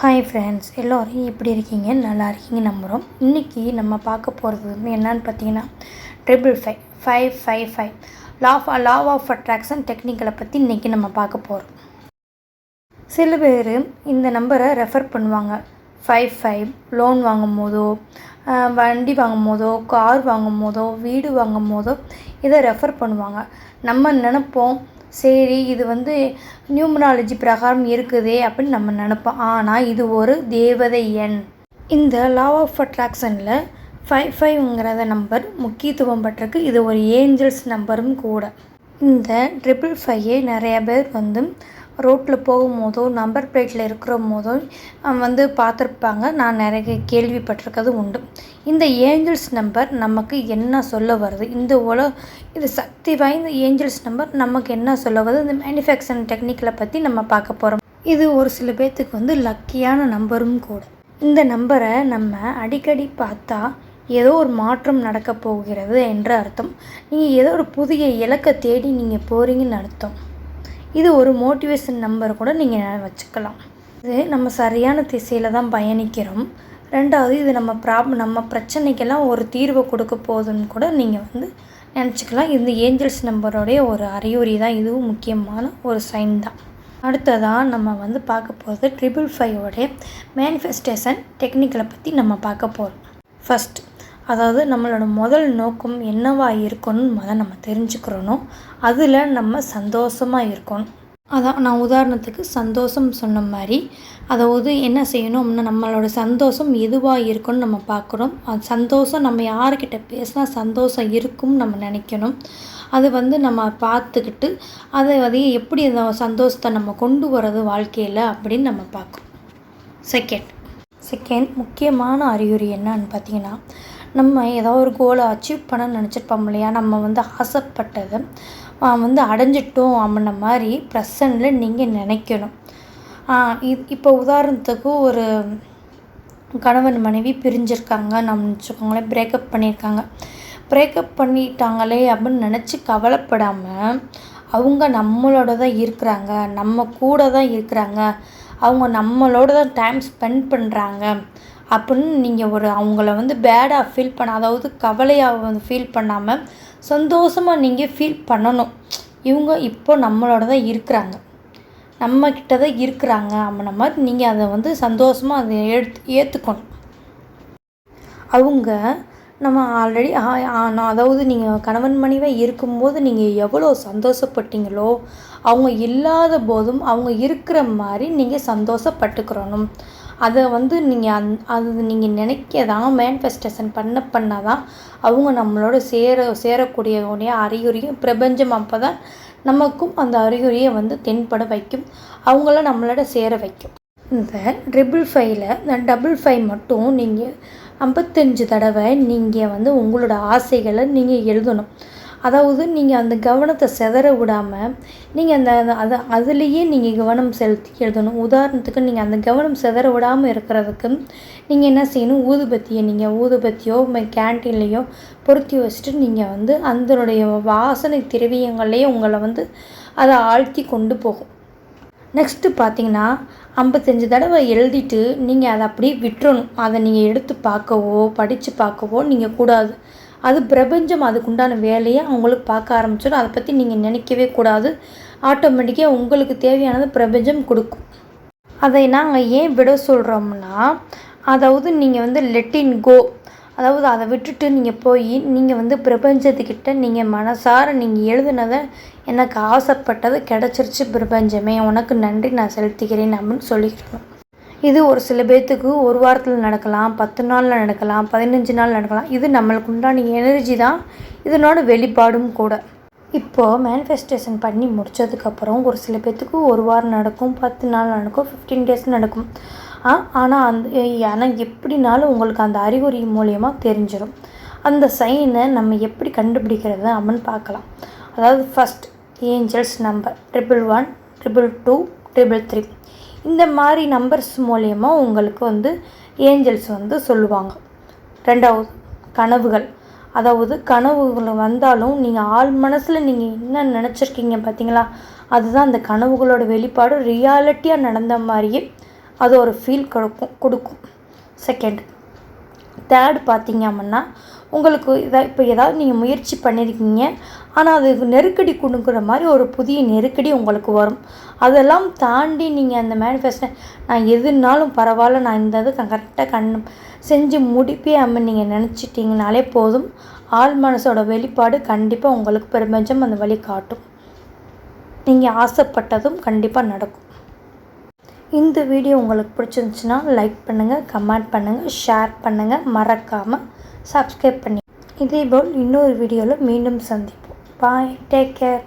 Hi friends எல்லோரும் எப்படி இருக்கீங்க? நல்லா இருக்கீங்க நம்புகிறோம் இன்றைக்கி நம்ம பார்க்க போகிறது வந்து என்னன்னு பார்த்தீங்கன்னா triple five five five five law law of attraction டெக்னிக்கலை பற்றி இன்றைக்கி நம்ம பார்க்க போகிறோம் சில பேர் இந்த நம்பரை ரெஃபர் பண்ணுவாங்க. ஃபைவ் ஃபைவ் லோன் வாங்கும் போதோ வண்டி வாங்கும் போதோ கார் வாங்கும் போதோ வீடு வாங்கும் போதோ இதை ரெஃபர் பண்ணுவாங்க. நம்ம நினைப்போம் சரி இது வந்து நியூமராலஜி பிரகாரம் இருக்குதே அப்படின்னு நம்ம நினப்போம். ஆனால் இது ஒரு தேவதை எண். இந்த லா ஆஃப் அட்ராக்ஷனில் ஃபைவ் ஃபைவ்ங்கிறத நம்பர் முக்கியத்துவம் பெற்றிருக்கு. இது ஒரு ஏஞ்சல்ஸ் நம்பரும் கூட. இந்த ட்ரிபிள் ஃபைவை நிறைய பேர் வந்து ரோட்டில் போகும்போதோ நம்பர் பிளேட்டில் இருக்கிற போதோ வந்து பார்த்துருப்பாங்க. நான் நிறைய கேள்விப்பட்டிருக்கிறது உண்டு. இந்த ஏஞ்சல்ஸ் நம்பர் நமக்கு என்ன சொல்ல வருது? இந்த உல இது சக்தி வாய்ந்த ஏஞ்சல்ஸ் நம்பர் நமக்கு என்ன சொல்ல வருது? இந்த மேனுஃபேக்சரிங் டெக்னிக்கலை பற்றி நம்ம பார்க்க போகிறோம் இது ஒரு சில பேர்த்துக்கு வந்து லக்கியான நம்பரும் கூட. இந்த நம்பரை நம்ம அடிக்கடி பார்த்தா ஏதோ ஒரு மாற்றம் நடக்க போகிறது என்று அர்த்தம். நீங்கள் ஏதோ ஒரு புதிய இலக்கை தேடி நீங்கள் போகிறீங்கன்னு அர்த்தம். இது ஒரு மோட்டிவேஷன் நம்பர் கூட நீங்கள் வச்சுக்கலாம். இது நம்ம சரியான திசையில் தான் பயணிக்கிறோம். ரெண்டாவது இது நம்ம ப்ராப் நம்ம பிரச்சனைக்கெல்லாம் ஒரு தீர்வை கொடுக்க போகுதுன்னு கூட நீங்கள் வந்து நினச்சிக்கலாம். இந்த ஏஞ்சல்ஸ் நம்பரோடைய ஒரு அறிகுறி தான். இதுவும் முக்கியமான ஒரு சைன் தான். அடுத்ததாக நம்ம வந்து பார்க்க போகிறது ட்ரிபிள் ஃபைவோடைய மேனிஃபெஸ்டேஷன் டெக்னிக்கலை பற்றி நம்ம பார்க்க போகிறோம் ஃபஸ்ட் அதாவது நம்மளோட முதல் நோக்கம் என்னவாக இருக்கணும்னு முதல் நம்ம தெரிஞ்சுக்கிறணும். அதில் நம்ம சந்தோஷமாக இருக்கணும். அதான் நான் உதாரணத்துக்கு சந்தோஷம் சொன்ன மாதிரி அதாவது என்ன செய்யணும் அப்படின்னா நம்மளோட சந்தோஷம் எதுவாக இருக்கும்னு நம்ம பார்க்குறோம் அது சந்தோஷம் நம்ம யாருக்கிட்ட பேசினா சந்தோஷம் இருக்கும்னு நம்ம நினைக்கணும். அது வந்து நம்ம பார்த்துக்கிட்டு அதை வந்து எப்படி அந்த சந்தோஷத்தை நம்ம கொண்டு வர்றது வாழ்க்கையில் அப்படின்னு நம்ம பார்க்கணும். செகண்ட் செகண்ட் முக்கியமான அறிகுறி என்னன்னு பார்த்தீங்கன்னா நம்ம ஏதோ ஒரு கோலை அச்சீவ் பண்ண நினச்சிருப்போம் இல்லையா? நம்ம வந்து ஆசைப்பட்டதை வந்து அடைஞ்சிட்டோம் அப்படின்ன மாதிரி ப்ரெசண்டில் நீங்கள் நினைக்கணும். இது இப்போ உதாரணத்துக்கு ஒரு கணவன் மனைவி பிரிஞ்சிருக்காங்க நம்ம வச்சுக்கோங்களேன் பிரேக்கப் பண்ணியிருக்காங்க. பிரேக்கப் பண்ணிட்டாங்களே அப்படின்னு நினச்சி கவலைப்படாமல் அவங்க நம்மளோட தான் இருக்கிறாங்க நம்ம கூட தான் இருக்கிறாங்க அவங்க நம்மளோட தான் டைம் ஸ்பெண்ட் பண்ணுறாங்க அப்படின்னு நீங்கள் ஒரு அவங்கள வந்து பேடாக ஃபீல் பண்ண அதாவது கவலையாக வந்து ஃபீல் பண்ணாமல் சந்தோஷமாக நீங்கள் ஃபீல் பண்ணணும். இவங்க இப்போ நம்மளோட தான் இருக்கிறாங்க. நம்மக்கிட்ட தான் இருக்கிறாங்க அப்படின்ன மாதிரி நீங்கள் அதை வந்து சந்தோஷமாக அதை எடுத்து ஏற்றுக்கணும் அவங்க நம்ம ஆல்ரெடி அதாவது நீங்கள் கணவன் மனைவியாக இருக்கும்போது நீங்கள் எவ்வளோ சந்தோஷப்பட்டீங்களோ அவங்க இல்லாத போதும் அவங்க இருக்கிற மாதிரி நீங்கள் சந்தோஷப்பட்டுக்கிறணும். அதை வந்து நீங்கள் அந் அது நீங்கள் நினைக்கதான் மேனிஃபெஸ்டேஷன் பண்ண பண்ண தான் அவங்க நம்மளோட சேர சேரக்கூடிய அறிகுறியும் பிரபஞ்சம் அப்போ தான் நமக்கும் அந்த அறிகுறியை வந்து தென்பட வைக்கும். அவங்கள நம்மளோட சேர வைக்கும். இந்த ட்ரிபிள் ஃபைவ்ல இந்த டபுள் ஃபைவ் மட்டும் நீங்கள் ஐம்பத்தஞ்சு தடவை நீங்கள் வந்து உங்களோட ஆசைகளை நீங்கள் எழுதணும். அதாவது நீங்கள் அந்த கவனத்தை செதற விடாமல் நீங்கள் அந்த அது அதுலேயே நீங்கள் கவனம் செலுத்தி எழுதணும். உதாரணத்துக்கு நீங்கள் அந்த கவனம் செதற விடாமல் இருக்கிறதுக்கு நீங்கள் என்ன செய்யணும்? ஊதுபத்தியை நீங்கள் ஊதுபத்தியோ கேன்டீன்லேயோ பொருத்தி வச்சுட்டு நீங்கள் வந்து அதனுடைய வாசனை திரவியங்கள்லேயே உங்களை வந்து அதை ஆழ்த்தி கொண்டு போகும். நெக்ஸ்ட்டு பார்த்தீங்கன்னா ஐம்பத்தஞ்சு தடவை எழுதிட்டு நீங்கள் அதை அப்படியே விட்டுறணும். அதை நீங்கள் எடுத்து பார்க்கவோ படித்து பார்க்கவோ நீங்கள் கூடாது. அது பிரபஞ்சம் அதுக்குண்டான வேலையை அவங்களுக்கு பார்க்க ஆரம்பிச்சிடும். அதை பற்றி நீங்கள் நினைக்கவே கூடாது. ஆட்டோமேட்டிக்காக உங்களுக்கு தேவையானது பிரபஞ்சம் கொடுக்கும். அதை நாங்கள் ஏன் விட சொல்கிறோம்னா அதாவது நீங்கள் வந்து லெட்டின் கோ அதாவது அதை விட்டுட்டு நீங்கள் போய் நீங்கள் வந்து பிரபஞ்சத்துக்கிட்ட நீங்கள் மனசார நீங்கள் எழுதுனதை எனக்கு ஆசைப்பட்டது கிடச்சிருச்சு பிரபஞ்சமே. உனக்கு நன்றி நான் செலுத்திக்கிறேன் அப்படின்னு சொல்லிக்கிறோம். இது ஒரு சில பேர்த்துக்கு ஒரு வாரத்தில் நடக்கலாம் பத்து நாளில் நடக்கலாம் பதினஞ்சு நாள் நடக்கலாம். இது நம்மளுக்கு உண்டான எனர்ஜி தான். இதனோட வெளிப்பாடும் கூட. இப்போது மேனிஃபெஸ்டேஷன் பண்ணி முடித்ததுக்கப்புறம் ஒரு சில பேர்த்துக்கு ஒரு வாரம் நடக்கும் பத்து நாள் நடக்கும் ஃபிஃப்டீன் டேஸ் நடக்கும். ஆனால் அந்த ஆனால் எப்படினாலும் உங்களுக்கு அந்த அறிகுறி மூலியமாக தெரிஞ்சிடும் அந்த சைனை நம்ம எப்படி கண்டுபிடிக்கிறது அப்படின்னு பார்க்கலாம். அதாவது first angels number triple one triple two triple three இந்த மாதிரி நம்பர்ஸ் மூலயமா உங்களுக்கு வந்து ஏஞ்சல்ஸ் வந்து சொல்லுவாங்க. ரெண்டாவது கனவுகள். அதாவது கனவுகள் வந்தாலும் நீங்கள் ஆள் மனசில் நீங்கள் என்ன நினச்சிருக்கீங்க பார்த்தீங்களா அதுதான் அந்த கனவுகளோட வெளிப்பாடு. ரியாலிட்டியாக நடந்த மாதிரியே அது ஒரு ஃபீல் கொடுக்கும் கொடுக்கும். செகண்ட் தேர்ட் பார்த்தீங்க அப்படின்னா உங்களுக்கு இதை இப்போ ஏதாவது நீங்கள் முயற்சி பண்ணியிருக்கீங்க ஆனால் அது நெருக்கடி கொடுக்குற மாதிரி ஒரு புதிய நெருக்கடி உங்களுக்கு வரும். அதெல்லாம் தாண்டி நீங்கள் அந்த மேனிஃபெஸ்டை நான் எதுனாலும் பரவாயில்ல நான் இந்த இது கரெக்டாக கண் செஞ்சு முடிப்பே அம்மன் நீங்கள் நினச்சிட்டிங்கனாலே போதும். ஆள் மனசோட வெளிப்பாடு கண்டிப்பாக உங்களுக்கு பிரபஞ்சம் அந்த வழி காட்டும். நீங்கள் ஆசைப்பட்டதும் கண்டிப்பாக நடக்கும். இந்த வீடியோ உங்களுக்கு பிடிச்சிருந்துச்சுன்னா லைக் பண்ணுங்கள் கமெண்ட் பண்ணுங்கள் ஷேர் பண்ணுங்கள் மறக்காமல் சப்ஸ்கிரைப் பண்ணி. இதேபோல் இன்னொரு வீடியோவில் மீண்டும் சந்திப்போம். Bye take care